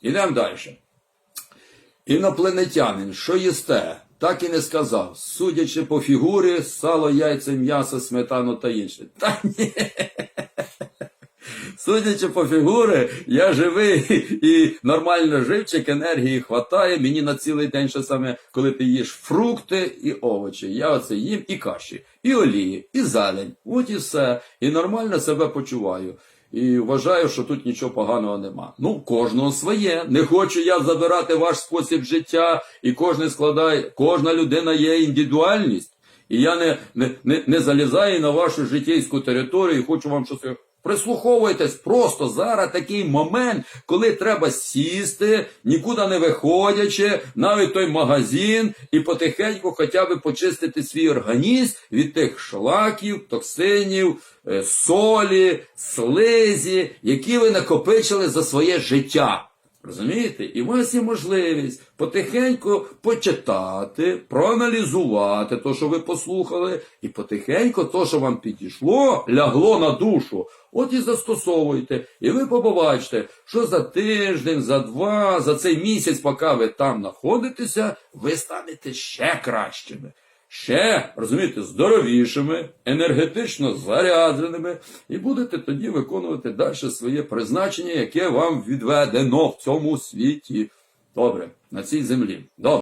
Ідемо далі. Інопланетянин, що їсте? Так і не сказав. Судячи по фігурі, сало, яйця, м'ясо, сметану та інше. Та ні. Судячи по фігурі, я живий і нормально живчик, енергії хватає. Мені на цілий день що саме, коли ти їш фрукти і овочі. Я оце їм і каші, і олії, і зелень. От і все. І нормально себе почуваю. І вважаю, що тут нічого поганого нема. Ну, кожного своє. Не хочу я забирати ваш спосіб життя, і кожен складає, кожна людина є індивідуальність. І я не, не, не, не залізаю на вашу життєйську територію і хочу вам щось. Прислуховуйтесь просто зараз такий момент, коли треба сісти, нікуди не виходячи, навіть той магазин, і потихеньку хоча б почистити свій організм від тих шлаків, токсинів, е, солі, слизі, які ви накопичили за своє життя. Розумієте? І у вас є можливість потихеньку почитати, проаналізувати те, що ви послухали, і потихеньку то, що вам підійшло, лягло на душу. От і застосовуйте. І ви побачите, що за тиждень, за два, за цей місяць, поки ви там знаходитеся, ви станете ще кращими. Ще, розумієте, здоровішими, енергетично зарядженими, і будете тоді виконувати далі своє призначення, яке вам відведено в цьому світі. Добре, на цій землі. Добре.